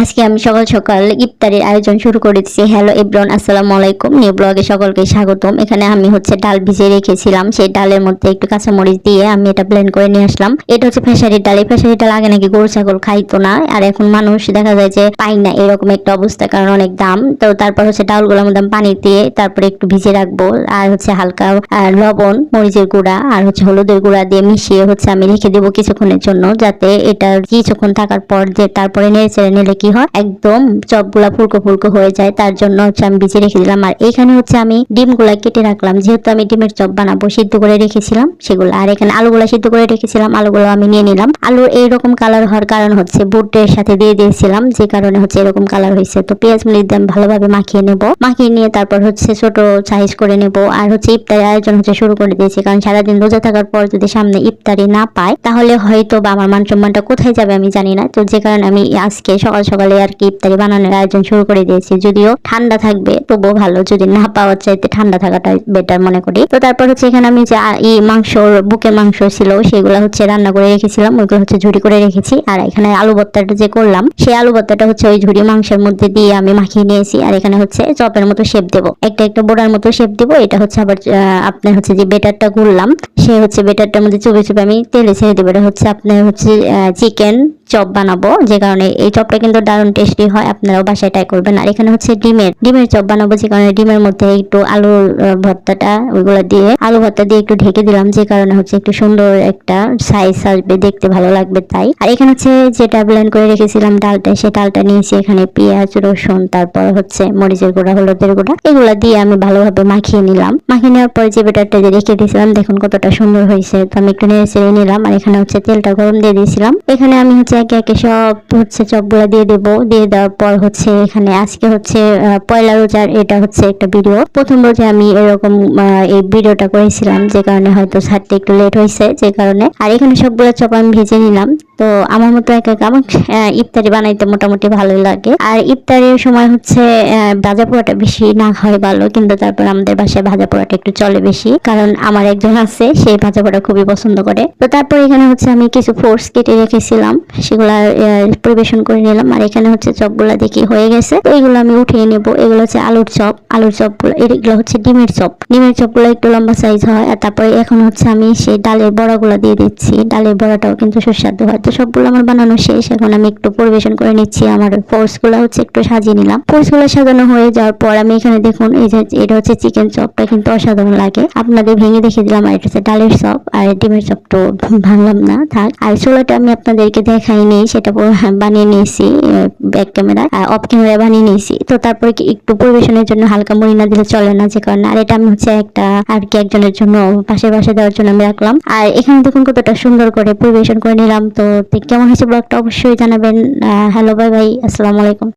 আজকে আমি সকাল সকাল ইফতারের আয়োজন শুরু করে দিচ্ছি হ্যালো এব্রন আসসালামু আলাইকুম। নিউ ব্লগে সকলকে স্বাগতম। এখানে আমি হচ্ছে ডাল ভিজিয়ে রেখেছিলাম। সেই ডালের মধ্যে একটু কাঁচামরিচ দিয়ে আমি এটা ব্লেন্ড করে নিয়ে আসলাম। এটা হচ্ছে ফেসারির ডাল। এই ফেসারির ডাল আগে নাকি গরু ছাগল খাইতো না। আর এখন মানুষ দেখা যায় যে পাই না এরকম একটা অবস্থা, কারণ অনেক দাম। তো তারপর হচ্ছে ডালগুলোর মধ্যে পানি দিয়ে তারপরে একটু ভিজিয়ে রাখব। আর হচ্ছে হালকা লবণ, মরিচের গুঁড়া আর হচ্ছে হলুদের গুঁড়া দিয়ে মিশিয়ে হচ্ছে আমি রেখে দেবো কিছুক্ষণের জন্য, যাতে এটা কিছুক্ষণ থাকার পর যে তারপরে নেড়ে চেড়ে নিলে কি হয়? একদম চপগুলা ফুলকো ফুলকো হয়ে যায়, তার জন্য হচ্ছে আমি ভিজে রেখে দিলাম। আর এখানে হচ্ছে আমি ডিমগুলা কেটে রাখলাম, যেহেতু আমি ডিমের চপ বানাবো, সিদ্ধ করে রেখেছিলাম সেগুলো। আর এখানে আলুগুলা সিদ্ধ করে রেখেছিলাম, আলুগুলো আমি নিয়ে নিলাম। আলুর এইরকম কালার হওয়ার কারণ হচ্ছে বুটের সাথে দিয়ে দিয়েছিলাম, যে কারণে হচ্ছে এরকম কালার হয়েছে। তো পেঁয়াজ মরিচ দিয়ে ভালোভাবে মাখিয়ে নেব। মাখিয়ে নিয়ে তারপর হচ্ছে ছোট সাইজ করে নেব। আর হচ্ছে ইফতারের আয়োজন হচ্ছে শুরু করে দিয়েছি, কারণ সারাদিন রোজা থাকার পর যদি সামনে ইফতারি না পায় তাহলে হয়তো বা আমার মান সম্মানটা কোথায় যাবে আমি জানি না। তো যে কারণে আমি আজকে সকালে আর কি ইফতারি বানানোর আয়োজন শুরু করে দিয়েছি। যদিও ঠান্ডা থাকবে, তবুও ভালো। যদি না পাওয়ার চাইতে ঠান্ডা থাকাটা বেটার মনে করি। তো তারপর হচ্ছে এখানে আমি যে এই মাংস বুকের মাংস ছিল, সেগুলো হচ্ছে রান্না করে রেখেছিলাম। ওইগুলো হচ্ছে ঝুড়ি করে রেখেছি। আর এখানে আলু ভর্তাটা যে করলাম সেই আলু ভর্তাটা হচ্ছে ওই ঝুড়ি মাংসের মধ্যে দিয়ে আমি মাখিয়ে নিয়েছি। আর এখানে হচ্ছে চপের মতো শেপ দেবো। একটা একটা বোড়ার মতো শেপ দেবো। এটা হচ্ছে আবার আপনার হচ্ছে যে বেটারটা গুললাম সে হচ্ছে বেটারটার মধ্যে চুপে চুপে আমি তেলে ছেড়ে দেবো। এটা হচ্ছে আপনার হচ্ছে চিকেন চপ বানাবো, যে কারণে এই চপটা কিন্তু দারুণ টেস্টি হয়, আপনারাও বাসায় ট্রাই করবেন। আর এখানে হচ্ছে ডিমের ডিমের চপ বানাবো, যে কারণে ডিমের মধ্যে একটু আলুর ভর্তাটা, ওইগুলো দিয়ে, আলু ভর্তা দিয়ে একটু ঢেকে দিলাম, যে কারণে হচ্ছে একটু সুন্দর একটা সাইজ আসবে, দেখতে ভালো লাগবে তাই। আর এখানে হচ্ছে যেটা ব্লেন্ড করে রেখেছিলাম ডালটা সেই ডালটা নিয়েছি এখানে পেঁয়াজ, রসুন, তারপর হচ্ছে মরিচের গুঁড়া, হলুদের গুঁড়া, এগুলো দিয়ে আমি ভালোভাবে মাখিয়ে নিলাম। মাখিয়ে নেওয়ার পরে যে বেটারটা যে রেখে দিয়েছিলাম, দেখুন কতটা সুন্দর হয়েছে। তো আমি একটু নেড়ে চেড়ে নিলাম, আর এখানে হচ্ছে তেলটা গরম দিয়ে দিয়েছিলাম। এখানে আমি হচ্ছে একে একে সব হচ্ছে চপগুলা দিয়ে দেবো। দিয়ে দেওয়ার পর হচ্ছে এখানে আজকে হচ্ছে পয়লা রোজার এটা হচ্ছে একটা ভিডিও প্রথম রোজে আমি এরকম এই ভিডিওটা করেছিলাম, যে কারণে হয়তো ছাড়তে একটু লেট হয়েছে যে কারণে। আর এখানে সবগুলো চপ আমি ভেজে নিলাম। তো আমার মতো একা একা আমার ইফতারি বানাইতে মোটামুটি ভালোই লাগে। আর ইফতারের সময় হচ্ছে ভাজা পোড়াটা বেশি না হয় ভালো, কিন্তু তারপর আমাদের বাসায় ভাজা পোড়াটা একটু চলে বেশি। কারণ আমার একজন আছে, সে ভাজা পোড়া খুবই পছন্দ করে। তো তারপর এখানে হচ্ছে আমি কিছু ফোর্স কেটে রেখেছিলাম, সেগুলা পরিবেশন করে নিলাম। আর এখানে হচ্ছে চপগুলা দেখি হয়ে গেছে। তো এগুলো আমি উঠিয়ে নেব। এগুলো হচ্ছে আলুর চপ। আলুর চপগুলো, এগুলো হচ্ছে ডিমের চপ। ডিমের চপগুলো একটু লম্বা সাইজ হয়। আর তারপরে এখন হচ্ছে আমি সেই ডালের বড়াগুলো দিয়ে দিচ্ছি। ডালের বড়াটাও কিন্তু সুস্বাদু হয়। তো সবগুলো আমার বানানো শেষ। এখন আমি একটু পরিবেশন করে নিচ্ছি। আমার ফোর্সগুলো হচ্ছে একটু সাজিয়ে নিলাম। ফোর্সগুলো সাজানো হয়ে যাওয়ার পর আমি এখানে দেখুন, এই যে, এটা হচ্ছে চিকেন চপটা কিন্তু অসাধারণ লাগে। আপনাদের ভেঙে দেখে দিলাম, আর এটা হচ্ছে ডালের চপ আর ডিমের চপ তো ভাঙলাম না, থাক। আর ছোলাটা আমি আপনাদেরকে দেখাইনি, সেটা বানিয়ে নিয়েছি ব্যাক ক্যামেরা আর অফ ক্যামেরা বানিয়ে নিয়েছি। তো তারপরে একটু পরিবেশনের জন্য হালকা মুড়ি না দিলে চলে না, যে কারণে। আর এটা আমি হচ্ছে একটা, আর কি একজনের জন্য পাশে পাশে দেওয়ার জন্য আমি রাখলাম। আর এখানে দেখুন কতটা সুন্দর করে পরিবেশন করে নিলাম। তো কেমন হয়েছে ব্লগটা অবশ্যই জানাবেন। হ্যালো বাই বাই আসসালামু আলাইকুম।